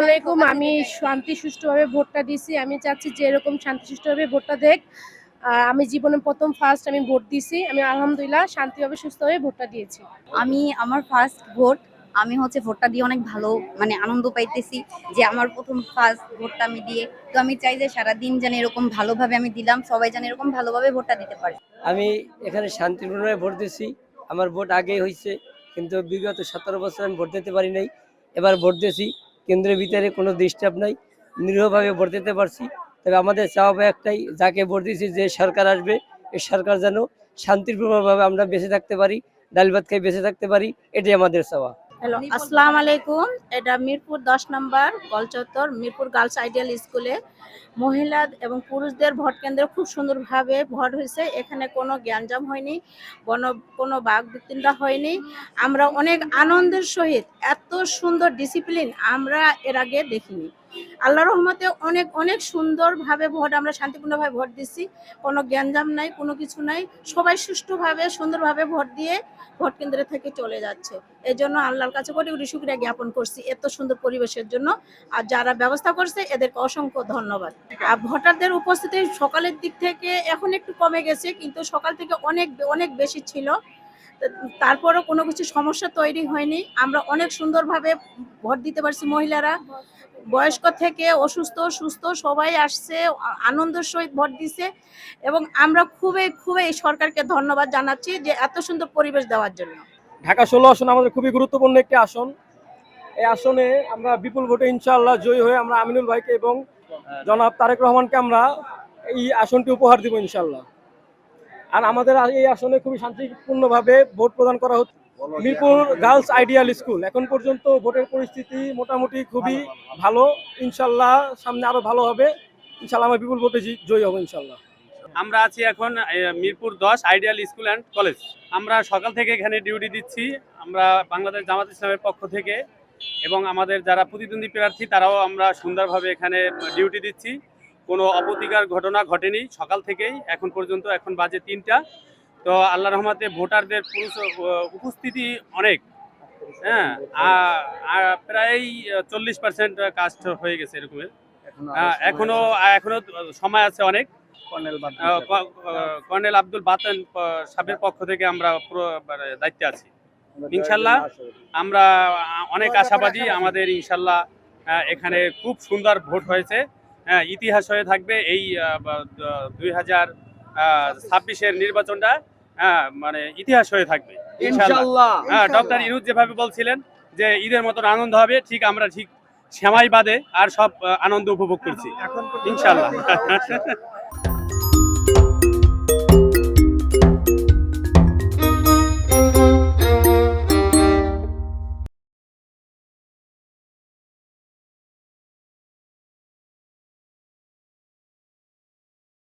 আলাইকুম আমি শান্তি সুষ্ঠুভাবে ভোটটা দিছি। আমি চাচ্ছি যে এরকম শান্তি সুষ্ঠুভাবে ভোটটা দেখ। আমি জীবনে প্রথম ফার্স্ট আমি ভোট দিছি। আমি আলহামদুলিল্লাহ শান্তিভাবে সুস্থভাবে ভোটটা দিয়েছি। আমি আমার ফার্স্ট ভোট আমি হচ্ছে ভোটটা দিয়ে অনেক ভালো মানে আনন্দ পাইতেছি যে আমার প্রথম ফার্স্ট ভোটটা আমি দিয়ে। তো আমি চাই যে সারাদিন যেন এরকম ভালোভাবে আমি দিলাম, সবাই যেন এরকম ভালোভাবে ভোটটা দিতে পারে। আমি এখানে শান্তিপূর্ণভাবে ভোট দিচ্ছি আমার ভোট আগেই হয়েছে, কিন্তু বিগত সতেরো বছর আমি ভোট দিতে পারি নাই। এবার ভোট দিয়েছি, কেন্দ্রের ভিতরে কোনো ডিস্টার্ব নাই, নিরীহভাবে ভোট দিতে পারছি। তবে আমাদের চাওয়া একটাই, যাকে ভোট দিয়েছি, যে সরকার আসবে এই সরকার যেন শান্তিপূর্ণভাবে আমরা বেঁচে থাকতে পারি, ডাল ভাত খাই বেঁচে থাকতে পারি, এটাই আমাদের চাওয়া। হ্যালো আসসালামু আলাইকুম। এটা মিরপুর দশ নম্বর গলচত্বর মিরপুর গার্লস আইডিয়াল স্কুলে। মহিলা এবং পুরুষদের ভোট কেন্দ্রে খুব সুন্দরভাবে ভোট হয়েছে। এখানে কোনো জ্ঞানজাম হয়নি কোনো কোনো বাঘ বিতণ্ডা হয়নি। আমরা অনেক আনন্দের সহিত এত সুন্দর ডিসিপ্লিন আমরা এর আগে দেখিনি। আল্লাহ রহমতে অনেক অনেক সুন্দরভাবে ভোট আমরা শান্তিপূর্ণভাবে ভোট দিচ্ছি। কোনো জ্ঞানজাম নাই, কোনো কিছু নাই। সবাই সুষ্ঠুভাবে, সুন্দরভাবে ভোট দিয়ে ভোট কেন্দ্রে থেকে চলে যাচ্ছে। এই জন্য আল্লাহর কাছে কোটি কোটি শুক্রিয়া জ্ঞাপন করছি এত সুন্দর পরিবেশের জন্য। আর যারা ব্যবস্থা করছে, এদেরকে অসংখ্য ধন্যবাদ। আর ভোটারদের উপস্থিতি সকালের দিক থেকে এখন একটু কমে গেছে, কিন্তু সকাল থেকে অনেক অনেক বেশি ছিল। তারপরও কোনো কিছু সমস্যা তৈরি হয়নি। আমরা অনেক সুন্দরভাবে ভোট দিতে পারছি মহিলারা। বয়স্ক থেকে অসুস্থ, সুস্থ, সবাই আসছে, আনন্দের সহিত ভোট দিছে এবং আমরা খুবই খুবই সরকারকে ধন্যবাদ জানাচ্ছি যে এত সুন্দর পরিবেশ দেওয়ার জন্য। ঢাকা ষোলো আসন আমাদের খুবই গুরুত্বপূর্ণ একটি আসন। এই আসনে আমরা বিপুল ভোটে ইনশাআল্লাহ জয়ী হয়ে আমরা আমিনুল ভাইকে এবং জনাব তারেক রহমানকে আমরা এই আসনটি উপহার দিব ইনশাল্লাহ আর আমাদের এই আসনে খুবই শান্তিপূর্ণভাবে ভোট প্রদান করা হচ্ছে। Mirpur Girls Ideal School. এখন পর্যন্ত ভোটের পরিস্থিতি মোটামুটি খুবই ভালো ইনশাল্লাহ সামনে আরও ভালো হবে। ইনশাল্লাহ আমরা বিপুল ভোটে জয়ী হব ইনশাল্লাহ। আমরা আছি এখন মিরপুর দশ আইডিয়াল স্কুল অ্যান্ড কলেজ। আমরা সকাল থেকে এখানে ডিউটি দিচ্ছি। আমরা বাংলাদেশ জামাত ইসলামের পক্ষ থেকে এবং আমাদের যারা প্রতিদ্বন্দ্বী প্রার্থী তারাও আমরা সুন্দরভাবে এখানে ডিউটি দিচ্ছি। কোনো অপ্রতিকার ঘটনা ঘটেনি। সকাল থেকেই এখন পর্যন্ত এখন বাজে তিনটা। তো আল্লাহ রহমতে ভোটারদের পুরুষ উপস্থিতি অনেক। হ্যাঁ প্রায় চল্লিশ পার্সেন্ট কাস্ট হয়ে গেছে এরকমের। এখনও এখনও সময় আছে অনেক। কর্নেল আব্দুল বাতেন সাহেবের পক্ষ থেকে আমরা পুরো মানে দায়িত্বে আছি। ইনশাল্লাহ আমরা অনেক আশাবাদী আমাদের ইনশাল্লাহ এখানে খুব সুন্দর ভোট হয়েছে। হ্যাঁ, ইতিহাস হয়ে থাকবে এই দুই হাজার ছাব্বিশের নির্বাচনটা হ্যাঁ, মানে ইতিহাস হয়ে থাকবে ইনশাল্লাহ হ্যাঁ ডক্টর ইনুজ যেভাবে বলছিলেন যে ঈদের মতন আনন্দ হবে ঠিক আমরা ঠিক শ্যামাই বাদে আর সব আনন্দ উপভোগ করছি ইনশাল্লাহ